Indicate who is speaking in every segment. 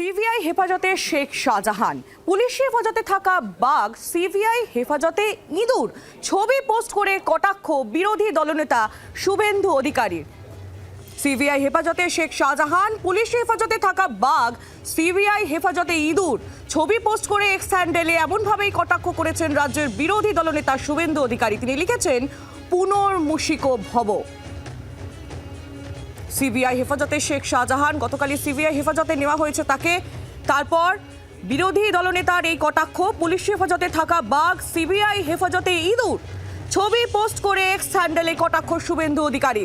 Speaker 1: CBI হেফাজতে শেখ শাহজাহান। পুলিশি হেফাজতে থাকা বাঘ সিবিআই হেফাজতে ইঁদুর ছবি পোস্ট করে কটাক্ষ বিরোধী দলনেতা শুভেন্দু অধিকারীর। সিবিআই হেফাজতে শেখ শাহজাহান, পুলিশি হেফাজতে থাকা বাঘ সিবিআই হেফাজতে ইঁদুর ছবি পোস্ট করে এক্স হ্যান্ডেলে এমনভাবেই কটাক্ষ করেছেন রাজ্যের বিরোধী দলনেতা শুভেন্দু অধিকারী। তিনি লিখেছেন পুনর্মুশিকো ভব। সিবিআই হেফাজতে শেখ শাহজাহান, গতকালই সিবিআই হেফাজতে নেওয়া হয়েছে তাকে। তারপর বিরোধী দলনেতার এই কটাক্ষ, পুলিশ হেফাজতে থাকা বাঘ, সিবিআই হেফাজতে ইঁদুর। ছবি পোস্ট করে এক্স হ্যান্ডেলে কটাক্ষ শুভেন্দু অধিকারী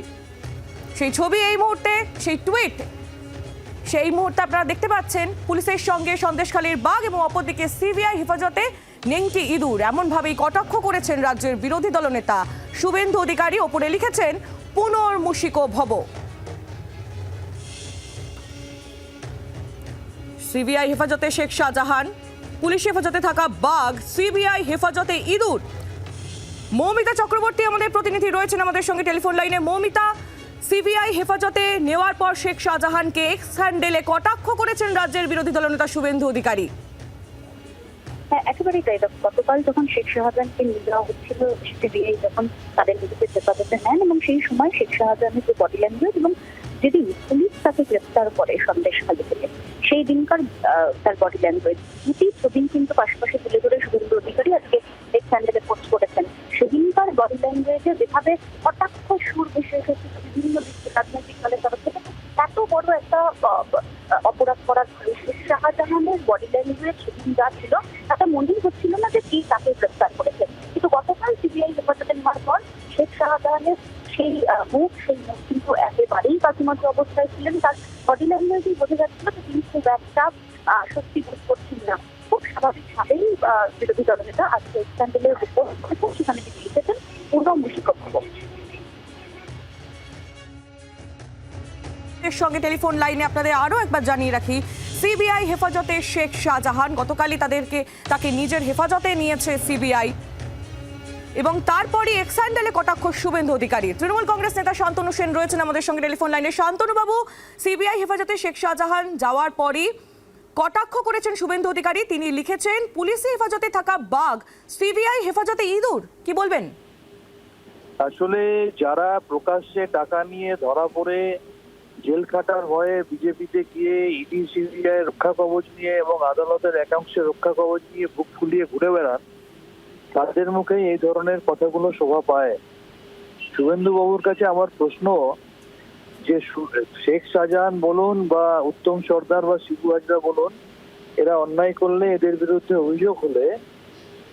Speaker 1: সেই ছবি এই মুহূর্তে, সেই টুইট, সেই মুহূর্তে আপনারা দেখতে পাচ্ছেন পুলিশের সঙ্গে সন্দেশখালীর বাঘ এবং অপরদিকে সিবিআই হেফাজতে নেংটি ইঁদুর। এমনভাবেই কটাক্ষ করেছেন রাজ্যের বিরোধী দলনেতা শুভেন্দু অধিকারী। ওপরে লিখেছেন পুনর্মুশিকো ভব। সিবিআই হেফাজতে শেখ শাহজাহান, পুলিশ হেফাজতে থাকা বাঘ, সিবিআই হেফাজতে ইঁদুর। মৌমিতা চক্রবর্তী আমাদের প্রতিনিধি রয়েছেন আমাদের সঙ্গে টেলিফোন লাইনে। মৌমিতা, সিবিআই হেফাজতে নেওয়ার পর শেখ শাহজাহানকে এক্স হ্যান্ডেলে কটাক্ষ করেছেন রাজ্যের বিরোধী দলনেতা শুভেন্দু অধিকারী?
Speaker 2: হ্যাঁ একেবারেই তাই। গতকাল যখন শেখ শাহজাহানকে নিয়ে যাওয়া হচ্ছিল, সিবিআই যখন তাদের বিরুদ্ধে হেফাজতে নেন এবং সেই সময় শেখ শাহজাহানের যে বডি ল্যাঙ্গুয়েজ এবং যেদিন পুলিশ তাকে গ্রেপ্তার করে সন্দেশখালী থেকে সেই দিনকার তার বডি ল্যাঙ্গুয়েজ দুটি ছবি কিন্তু পাশাপাশি তুলে ধরে শুভেন্দু অধিকারী আজকে এক স্যান্ডেলে পোস্ট করেছেন। সেদিনকার বডি ল্যাঙ্গুয়েজে যেভাবে কটাক্ষ সুর ভেসে এসেছে, বিভিন্ন রাজনৈতিক দলের তরফ থেকে, এত বড় একটা অপরাধ করার ফলে শাহজাহানের বডি ল্যাঙ্গুয়েজ সেদিন যা ছিল, তাতে মনেই হচ্ছিল না যে কি তাকে গ্রেপ্তার করেছে। কিন্তু গতকাল সিবিআই হেফাজতে নেওয়ার পর শেখ শাহজাহানের সেই মুখ সেই মুখ কিন্তু একেবারেই কাজুমাজু অবস্থায় ছিলেন। তার বডি ল্যাঙ্গুয়েজই বোঝা যাচ্ছিল যে তিনি খুব একটা স্বস্তি বোধ করছেন না। খুব স্বাভাবিকভাবেই বিরোধী দলনেতা আজকে স্ক্যান্ডেলের উপর সেখানে তিনি পূর্ণ মুশিকক্ষ
Speaker 1: সঙ্গে টেলিফোন লাইনে আপনাদের আরও একবার জানিয়ে রাখি, সিবিআই হেফাজতে শেখ শাহজাহান গতকালই তাদেরকে, তাকে নিজের হেফাজতে নিয়েছে সিবিআই। এবং তারপরই এক্স হ্যান্ডেলে কটাক্ষ শুভেন্দু অধিকারী। তৃণমূল কংগ্রেস নেতা শান্তনু সেন রয়েছেন আমাদের সঙ্গে টেলিফোন লাইনে। শান্তনুবাবু, সিবিআই হেফাজতে শেখ শাহজাহান যাওয়ার পরই কটাক্ষ করেছেন শুভেন্দু অধিকারী। তিনি লিখেছেন, পুলিশি হেফাজতে থাকা বাঘ, সিবিআই হেফাজতে ইঁদুর। কি বলবেন?
Speaker 3: আসলে যারা প্রকাশ্যে টাকা নিয়ে ধরা পড়ে, জেল খাটার ভয়ে বিজেপিতে গিয়ে ইডি, সিবিআই রক্ষা কবচ নিয়ে এবং আদালতের একাংশে রক্ষা কবচ নিয়ে বুক ফুলিয়ে ঘুরে বেড়ান তাদের মুখে এই ধরনের কথাগুলো শোভা পায়। শুভেন্দু বাবুর কাছে আমার প্রশ্ন, যে শেখ শাহজাহান বলুন বা উত্তম সর্দার বা শিবু হাজরা বলুন, এরা অন্যায় করলে এদের বিরুদ্ধে অভিযোগ হলে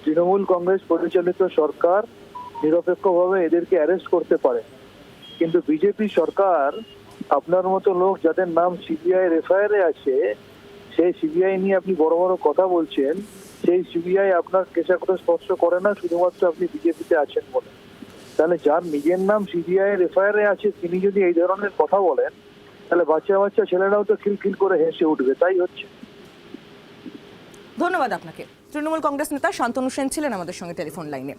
Speaker 3: তৃণমূল কংগ্রেস পরিচালিত সরকার নিরপেক্ষভাবে এদেরকে অ্যারেস্ট করতে পারে। কিন্তু বিজেপি সরকার আপনার মতো লোক যাদের নাম সিবিআই এফআইআর আছে, সেই সিবিআই নিয়ে আপনি বড় বড় কথা বলছেন সেই সিবিআই আপনার কেসা কেশাকরে স্পর্শ করে না শুধুমাত্র আপনি বিজেপিতে আছেন বলে। তাহলে যার নিজের নাম সিবিআই এর এফআইআর আছে তিনি যদি এই ধরনের কথা বলেন তাহলে বাচ্চা বাচ্চা ছেলেরাও তো খিলখিল করে হেসে উঠবে তাই হচ্ছে।
Speaker 1: ধন্যবাদ আপনাকে। তৃণমূল কংগ্রেস নেতা শান্তনু সেন ছিলেন আমাদের সঙ্গে টেলিফোন লাইনে।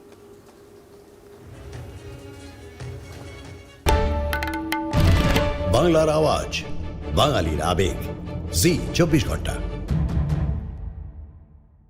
Speaker 4: বাংলার আওয়াজ বাঙালির আবেগ। জি চব্বিশ ঘণ্টা।